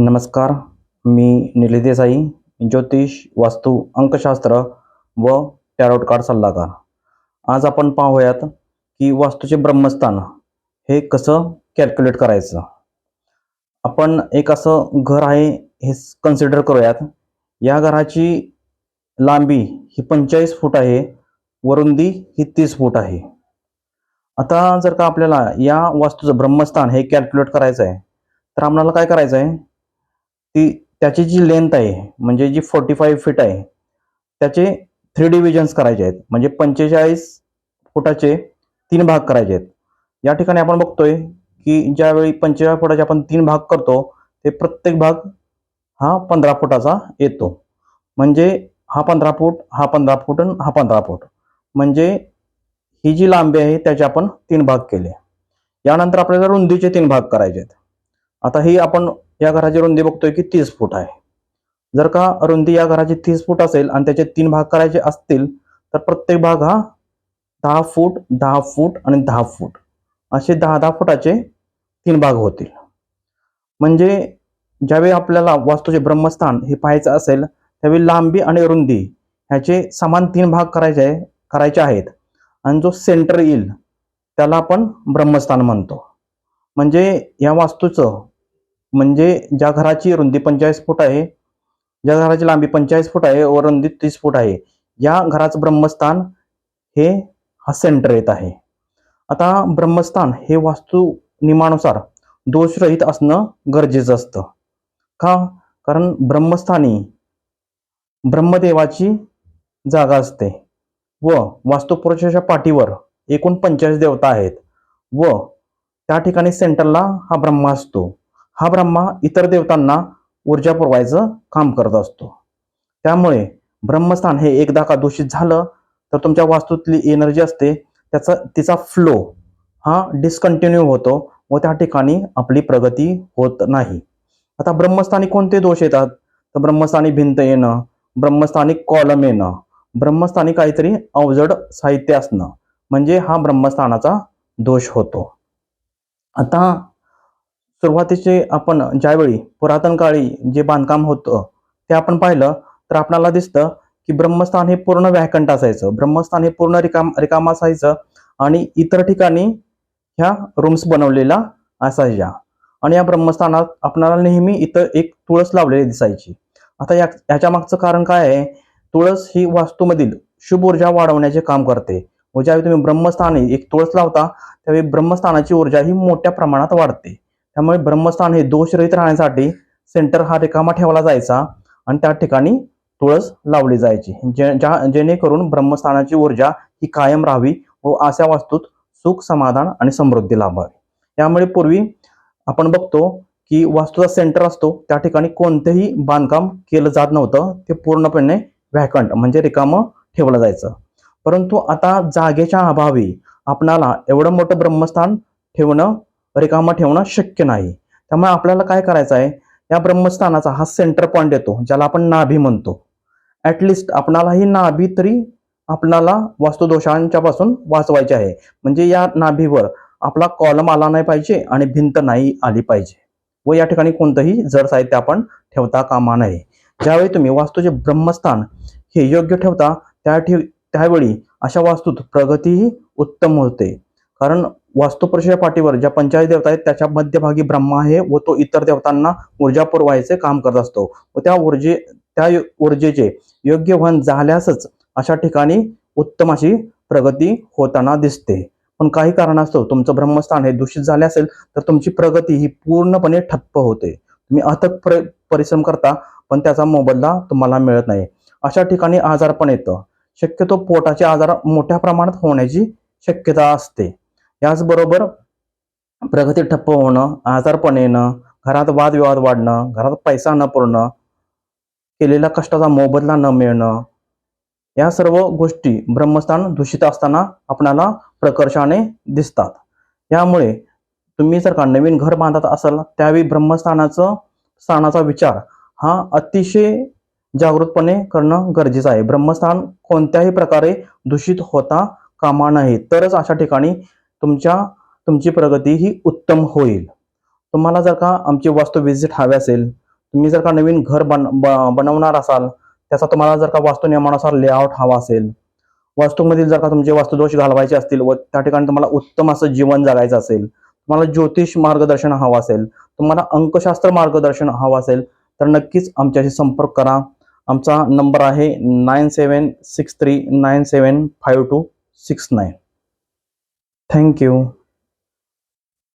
नमस्कार मी निली देसाई ज्योतिष वास्तू अंकशास्त्र व टॅरोट कार्ड सल्लागार. आज आपण पाहूयात की वास्तूचे ब्रह्मस्थान हे कसं कॅल्क्युलेट करायचं. आपण एक असं घर आहे हे कन्सिडर करूयात. या घराची लांबी ही पंचेचाळीस फूट आहे वरुंदी ही तीस फूट आहे. आता जर का आपल्याला या वास्तूचं ब्रह्मस्थान हे कॅल्क्युलेट करायचं आहे तर आपल्याला काय करायचं आहे ती त्याची जी लेंथ आहे म्हणजे जी फोर्टी फाईव्ह फीट आहे त्याचे थ्री डिव्हिजन्स करायचे आहेत. म्हणजे पंचेचाळीस फुटाचे तीन भाग करायचे आहेत. या ठिकाणी आपण बघतोय की ज्यावेळी पंचेचाळीस फुटाचे आपण तीन भाग करतो ते प्रत्येक भाग हा पंधरा फुटाचा येतो. म्हणजे हा पंधरा फूट हा पंधरा फूट आणि हा पंधरा फूट. म्हणजे ही जी लांबी आहे त्याचे आपण तीन भाग केले. यानंतर आपल्याला रुंदीचे तीन भाग करायचे आहेत. आता ही आपण या घराची रुंदी बघतोय की तीस फूट आहे. जर का रुंदी या घराची तीस फूट असेल आणि त्याचे तीन भाग करायचे असतील तर प्रत्येक भाग हा दहा फूट दहा फूट आणि दहा फूट असे दहा दहा फुटाचे तीन भाग होतील. म्हणजे ज्यावेळी आपल्याला वास्तूचे ब्रह्मस्थान हे पाहायचं असेल त्यावेळी लांबी आणि रुंदी ह्याचे समान तीन भाग करायचे आहे करायचे आहेत. आणि जो सेंटर येईल त्याला आपण ब्रह्मस्थान म्हणतो. म्हणजे या वास्तूचं म्हणजे ज्या घराची रुंदी पंचेचाळीस फूट आहे ज्या घराची लांबी पंचेचाळीस फूट आहे व रुंदी तीस फूट आहे या घराचं ब्रह्मस्थान हे हा सेंटर येत आहे. आता ब्रह्मस्थान हे वास्तू नियमानुसार दोषरहित असणं गरजेचं असतं. का? कारण ब्रह्मस्थानी ब्रह्मदेवाची जागा असते व वास्तुपुरुषाच्या पाठीवर एकूण पंचेचाळीस देवता आहेत व त्या ठिकाणी सेंटरला हा ब्रह्मा असतो. हा ब्रह्मा इतर देवतांना ऊर्जा पुरवायचं काम करत असतो. त्यामुळे ब्रह्मस्थान हे एकदा का दूषित झालं तर तुमच्या वास्तूतली एनर्जी असते त्याचा तिचा फ्लो हा डिस्कंटिन्यू होतो व त्या ठिकाणी आपली प्रगती होत नाही. आता ब्रह्मस्थानी कोणते दोष येतात? तर ब्रह्मस्थानी भिंत येणं ब्रह्मस्थानी कॉलम येणं ब्रह्मस्थानी काहीतरी अवजड साहित्य असणं म्हणजे हा ब्रह्मस्थानाचा दोष होतो. आता सुरुवातीचे आपण ज्यावेळी पुरातन काळी जे बांधकाम होतं ते आपण पाहिलं तर आपल्याला दिसतं की ब्रह्मस्थान हे पूर्ण व्याकंठ असायचं. ब्रह्मस्थान हे पूर्ण रिकाम रिकाम असायचं आणि इतर ठिकाणी ह्या रूम्स बनवलेल्या असायच्या. आणि या ब्रह्मस्थानात आपल्याला नेहमी इथं एक तुळस लावलेली दिसायची. आता या याच्या मागचं कारण काय आहे? तुळस ही वास्तूमधील शुभ ऊर्जा वाढवण्याचे काम करते. व ज्यावेळी तुम्ही ब्रह्मस्थानी एक तुळस लावता त्यावेळी ब्रह्मस्थानाची ऊर्जा ही मोठ्या प्रमाणात वाढते. त्यामुळे ब्रह्मस्थान हे दोषरहित राहण्यासाठी सेंटर हा रिकामा ठेवला जायचा आणि त्या ठिकाणी तुळस लावली जायची. जे ज्या जेणेकरून ब्रह्मस्थानाची ऊर्जा ही कायम राहावी व अशा वास्तूत सुख समाधान आणि समृद्धी लाभावी. त्यामुळे पूर्वी आपण बघतो की वास्तूचा सेंटर असतो त्या ठिकाणी कोणतेही बांधकाम केलं जात नव्हतं ते पूर्णपणे व्हॅकंट म्हणजे रिकामं ठेवलं जायचं. परंतु आता जागेच्या अभावी आपणाला एवढं मोठं ब्रह्मस्थान ठेवणं रिकामा ठेवणं शक्य नाही. त्यामुळे आपल्याला काय करायचं आहे? या ब्रह्मस्थानाचा हा सेंटर पॉईंट येतो ज्याला आपण नाभी म्हणतो. ॲटलिस्ट आपणाला ही नाभी तरी आपणाला वास्तुदोषांच्या पासून आहे. म्हणजे या नाभीवर आपला कॉलम आला नाही पाहिजे आणि भिंत नाही आली पाहिजे. व या ठिकाणी कोणतंही जर साहित्य आपण ठेवता कामा नये. ज्यावेळी तुम्ही वास्तूचे ब्रह्मस्थान हे योग्य ठेवता त्या ठेव त्यावेळी अशा वास्तूत प्रगतीही उत्तम होते. कारण वास्तुपुरुषाच्या पाठीवर ज्या पंचायत देवता आहेत त्याच्या मध्यभागी ब्रह्मा आहे व तो इतर देवतांना ऊर्जा पुरवायचे काम करत असतो. व त्या ऊर्जे त्या ऊर्जेचे योग्य वहन झाल्यासच अशा ठिकाणी उत्तम अशी प्रगती होताना दिसते. पण काही कारणास्तव तुमचं ब्रह्मस्थान हे दूषित झाले असेल तर तुमची प्रगती ही पूर्णपणे ठप्प होते. तुम्ही अथक परिश्रम करता पण त्याचा मोबदला तुम्हाला मिळत नाही. अशा ठिकाणी आजारपण येतं. शक्यतो पोटाचे आजार मोठ्या प्रमाणात होण्याची शक्यता असते. याचबरोबर प्रगती ठप्प होणं आजारपण येणं घरात वादविवाद वाढणं घरात पैसा न पुरणं केलेल्या कष्टाचा मोबदला न मिळणं या सर्व गोष्टी ब्रह्मस्थान दूषित असताना आपणाला प्रकर्षाने दिसतात. यामुळे तुम्ही जर का नवीन घर बांधत असाल त्यावेळी ब्रह्मस्थानाचं स्थानाचा विचार हा अतिशय जागृतपणे करणं गरजेचं आहे. ब्रह्मस्थान कोणत्याही प्रकारे दूषित होता कामा नये. तरच अशा ठिकाणी तुमच्या तुमची प्रगती ही उत्तम होईल. तुम्हाला जर का आमची वास्तू व्हिजिट हवी असेल तुम्ही जर का नवीन घर बन ब- बनवणार असाल त्याचा तुम्हाला जर का वास्तू नियमानुसार लेआउट हवा असेल वास्तूमधील जर का तुमचे वास्तुदोष घालवायचे असतील व त्या ठिकाणी तुम्हाला उत्तम असं जीवन जगायचं असेल तुम्हाला ज्योतिष मार्गदर्शन हवं असेल तुम्हाला अंकशास्त्र मार्गदर्शन हवं असेल तर नक्कीच आमच्याशी संपर्क करा. आमचा नंबर आहे nine seven six three nine seven five two six nine. Thank you.